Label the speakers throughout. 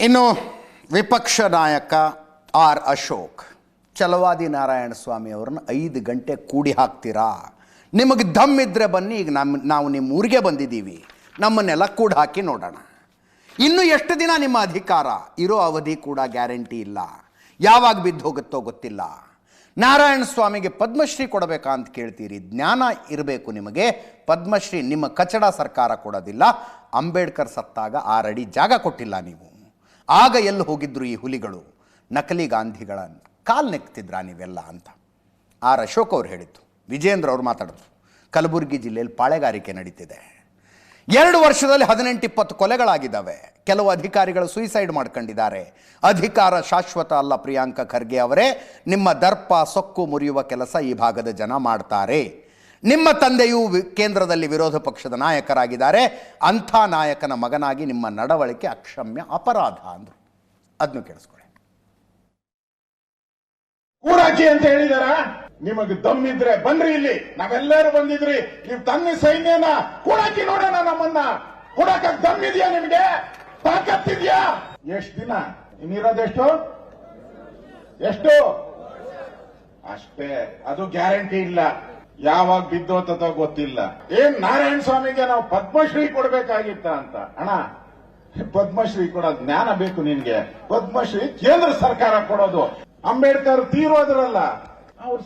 Speaker 1: ಇನ್ನು ವಿಪಕ್ಷ ನಾಯಕ ಆರ್ ಅಶೋಕ್ ಚಲವಾದಿ ನಾರಾಯಣ ಸ್ವಾಮಿ ಅವ್ರನ್ನ ಐದು ಗಂಟೆ ಕೂಡಿ ಹಾಕ್ತೀರಾ? ನಿಮಗೆ ದಮ್ ಇದ್ರೆ ಬನ್ನಿ, ಈಗ ನಮ್ಮ ನಾವು ನಿಮ್ಮ ಊರಿಗೆ ಬಂದಿದ್ದೀವಿ. ನಮ್ಮನ್ನೆಲ್ಲ ಕೂಡಿ ಹಾಕಿ ನೋಡೋಣ. ಇನ್ನು ಎಷ್ಟು ದಿನ ನಿಮ್ಮ ಅಧಿಕಾರ? ಇರೋ ಅವಧಿ ಕೂಡ ಗ್ಯಾರಂಟಿ ಇಲ್ಲ. ಯಾವಾಗ ಬಿದ್ದು ಹೋಗುತ್ತೋ ಗೊತ್ತಿಲ್ಲ. ನಾರಾಯಣ ಸ್ವಾಮಿಗೆ ಪದ್ಮಶ್ರೀ ಕೊಡಬೇಕಾ ಅಂತ ಕೇಳ್ತೀರಿ. ಜ್ಞಾನ ಇರಬೇಕು ನಿಮಗೆ. ಪದ್ಮಶ್ರೀ ನಿಮ್ಮ ಕಚಡ ಸರ್ಕಾರ ಕೊಡೋದಿಲ್ಲ. ಅಂಬೇಡ್ಕರ್ ಸತ್ತಾಗ ಆರಡಿ ಜಾಗ ಕೊಟ್ಟಿಲ್ಲ ನೀವು. ಆಗ ಎಲ್ಲಿ ಹೋಗಿದ್ರು ಈ ಹುಲಿಗಳು? ನಕಲಿ ಗಾಂಧಿಗಳ ಕಾಲು ನೆಕ್ತಿದ್ರಾ ನೀವೆಲ್ಲ ಅಂತ. ಆರ್ ಅಶೋಕ್ ಅವ್ರು ಹೇಳಿದ್ದು, ವಿಜೇಂದ್ರ ಅವ್ರು ಮಾತಾಡಿದ್ರು ಕಲಬುರಗಿ ಜಿಲ್ಲೆಯಲ್ಲಿ ಪಾಳೆಗಾರಿಕೆ ನಡೀತಿದೆ. ಎರಡು ವರ್ಷದಲ್ಲಿ ಹದಿನೆಂಟು ಇಪ್ಪತ್ತು ಕೊಲೆಗಳಾಗಿದ್ದಾವೆ. ಕೆಲವು ಅಧಿಕಾರಿಗಳು ಸುಯಿಸೈಡ್ ಮಾಡ್ಕೊಂಡಿದ್ದಾರೆ. ಅಧಿಕಾರ ಶಾಶ್ವತ ಅಲ್ಲ ಪ್ರಿಯಾಂಕ ಖರ್ಗೆ ಅವರೇ. ನಿಮ್ಮ ದರ್ಪ ಸೊಕ್ಕು ಮುರಿಯುವ ಕೆಲಸ ಈ ಭಾಗದ ಜನ ಮಾಡ್ತಾರೆ. ನಿಮ್ಮ ತಂದೆಯು ಕೇಂದ್ರದಲ್ಲಿ ವಿರೋಧ ಪಕ್ಷದ ನಾಯಕರಾಗಿದ್ದಾರೆ. ಅಂಥ ನಾಯಕನ ಮಗನಾಗಿ ನಿಮ್ಮ ನಡವಳಿಕೆ ಅಕ್ಷಮ್ಯ ಅಪರಾಧ ಅಂದರು. ಅದನ್ನು ಕೇಳಿಸ್ಕೊಳ್ಳಿ.
Speaker 2: ಕೂಡಾಕಿ ಅಂತ ಹೇಳಿದಾರ? ನಿಮಗೆ ಇದ್ರೆ ಬನ್ರಿ ಇಲ್ಲಿ. ನಾವೆಲ್ಲರೂ ಬಂದಿದ್ರಿ. ನೀವು ತನ್ನ ಸೈನ್ಯನ ಕೂಡಾಕಿ ನೋಡೋಣ ನಮ್ಮನ್ನ. ಕೂಡಾಕ ದಮ್ಮಿದ್ಯಾ ನಿಮ್ಗೆ? ತಾಕತ್ತಿದ್ಯಾ ಎಷ್ಟು ದಿನ? ಇನ್ನಿರೋದೆಷ್ಟು ಎಷ್ಟು? ಅಷ್ಟೇ. ಅದು ಗ್ಯಾರಂಟಿ ಇಲ್ಲ. ಯಾವಾಗ ಬಿದ್ದೋತದೋ ಗೊತ್ತಿಲ್ಲ. ಏನ್ ನಾರಾಯಣ ಸ್ವಾಮಿಗೆ ನಾವು ಪದ್ಮಶ್ರೀ ಕೊಡಬೇಕಾಗಿತ್ತ ಅಂತ? ಅಣ್ಣ, ಪದ್ಮಶ್ರೀ ಕೊಡೋ ಜ್ಞಾನ ಬೇಕು ನಿನ್ಗೆ. ಪದ್ಮಶ್ರೀ ಕೇಂದ್ರ ಸರ್ಕಾರ ಕೊಡೋದು. ಅಂಬೇಡ್ಕರ್ ತೀರೋದ್ರಲ್ಲ. ಅವ್ರು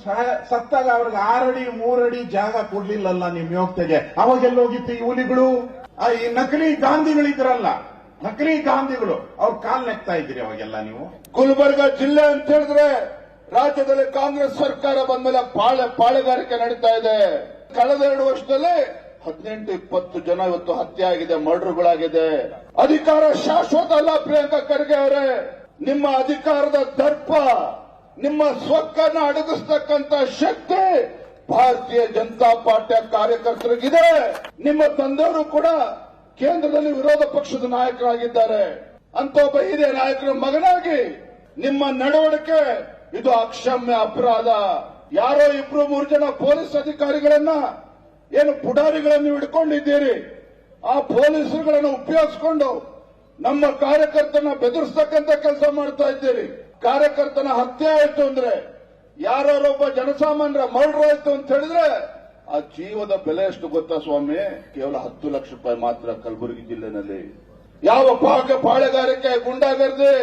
Speaker 2: ಸತ್ತಾಗ ಅವ್ರಿಗೆ ಆರಡಿ, ಮೂರಡಿ ಜಾಗ ಕೊಡ್ಲಿಲ್ಲಲ್ಲ ನಿಮ್ ಯೋಗ್ತೆಗೆ. ಅವಾಗೆಲ್ಲ ಹೋಗಿತ್ತು ಈ ಹುಲಿಗಳು? ಈ ನಕಲಿ ಗಾಂಧಿಗಳಿದ್ರಲ್ಲ. ನಕಲಿ ಗಾಂಧಿಗಳು. ಅವ್ರ ಕಾಲ್ ನೆಕ್ತಾ ಇದ್ರಿ ಅವಾಗೆಲ್ಲ ನೀವು.
Speaker 3: ಗುಲ್ಬರ್ಗ ಜಿಲ್ಲೆ ಅಂತ ಹೇಳಿದ್ರೆ ರಾಜ್ಯದಲ್ಲಿ ಕಾಂಗ್ರೆಸ್ ಸರ್ಕಾರ ಬಂದ್ಮೇಲೆ ಪಾಳೆ ಪಾಳೆಗಾರಿಕೆ ನಡೀತಾ ಇದೆ. ಕಳೆದ ಎರಡು ವರ್ಷದಲ್ಲಿ ಹದಿನೆಂಟು, ಇಪ್ಪತ್ತು ಜನ ಇವತ್ತು ಹತ್ಯೆ ಆಗಿದೆ, ಮರ್ಡರ್ಗಳಾಗಿದೆ. ಅಧಿಕಾರ ಶಾಶ್ವತ ಅಲ್ಲ, ಪ್ರಿಯಾಂಕಾ ಖರ್ಗೆ ಅವರೇ. ನಿಮ್ಮ ಅಧಿಕಾರದ ದರ್ಪ, ನಿಮ್ಮ ಸ್ವಕ್ಕನ್ನ ಅಡಗಿಸ್ತಕ್ಕಂತ ಶಕ್ತಿ ಭಾರತೀಯ ಜನತಾ ಪಾರ್ಟಿಯ ಕಾರ್ಯಕರ್ತರಿಗಿದೆ. ನಿಮ್ಮ ತಂದೆಯವರು ಕೂಡ ಕೇಂದ್ರದಲ್ಲಿ ವಿರೋಧ ಪಕ್ಷದ ನಾಯಕರಾಗಿದ್ದಾರೆ. ಅಂತ ಒಬ್ಬ ಹಿರಿಯ ನಾಯಕರ ಮಗನಾಗಿ ನಿಮ್ಮ ನಡವಳಿಕೆ ಇದು ಅಕ್ಷಮ್ಯ ಅಪರಾಧ. ಯಾರೋ ಇಬ್ರು ಮೂರು ಜನ ಪೊಲೀಸ್ ಅಧಿಕಾರಿಗಳನ್ನ, ಏನು ಪುಡಾರಿಗಳನ್ನು ಹಿಡ್ಕೊಂಡಿದ್ದೀರಿ. ಆ ಪೊಲೀಸರುಗಳನ್ನು ಉಪಯೋಗಿಸಿಕೊಂಡು ನಮ್ಮ ಕಾರ್ಯಕರ್ತನ ಬೆದರಿಸತಕ್ಕಂತ ಕೆಲಸ ಮಾಡ್ತಾ ಇದ್ದೀರಿ. ಕಾರ್ಯಕರ್ತನ ಹತ್ಯೆ ಆಯ್ತು ಅಂದ್ರೆ ಯಾರೊಬ್ಬ ಜನಸಾಮಾನ್ಯರ ಮರ್ಡರ್ ಆಯ್ತು ಅಂತ ಹೇಳಿದ್ರೆ, ಆ ಜೀವದ ಬೆಲೆ ಎಷ್ಟು ಗೊತ್ತಾ ಸ್ವಾಮಿ? ಕೇವಲ ಹತ್ತು ಲಕ್ಷ ರೂಪಾಯಿ ಮಾತ್ರ ಕಲಬುರಗಿ ಜಿಲ್ಲೆನಲ್ಲಿ. ಯಾವ ಪಾಕ ಪಾಳೆಗಾರಿಕೆ ಗುಂಡಾಗರ್ದಿ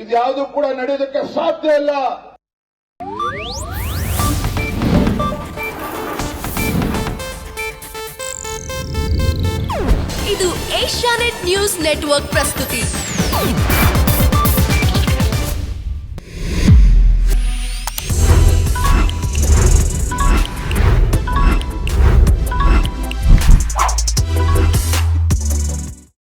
Speaker 3: ಇದ್ಯಾವುದು ಕೂಡ ನಡೆಯೋದಕ್ಕೆ ಸಾಧ್ಯ ಇಲ್ಲ.
Speaker 4: ಇದು ಏಷ್ಯಾನೆಟ್ ನ್ಯೂಸ್ ನೆಟ್ವರ್ಕ್ ಪ್ರಸ್ತುತಿ.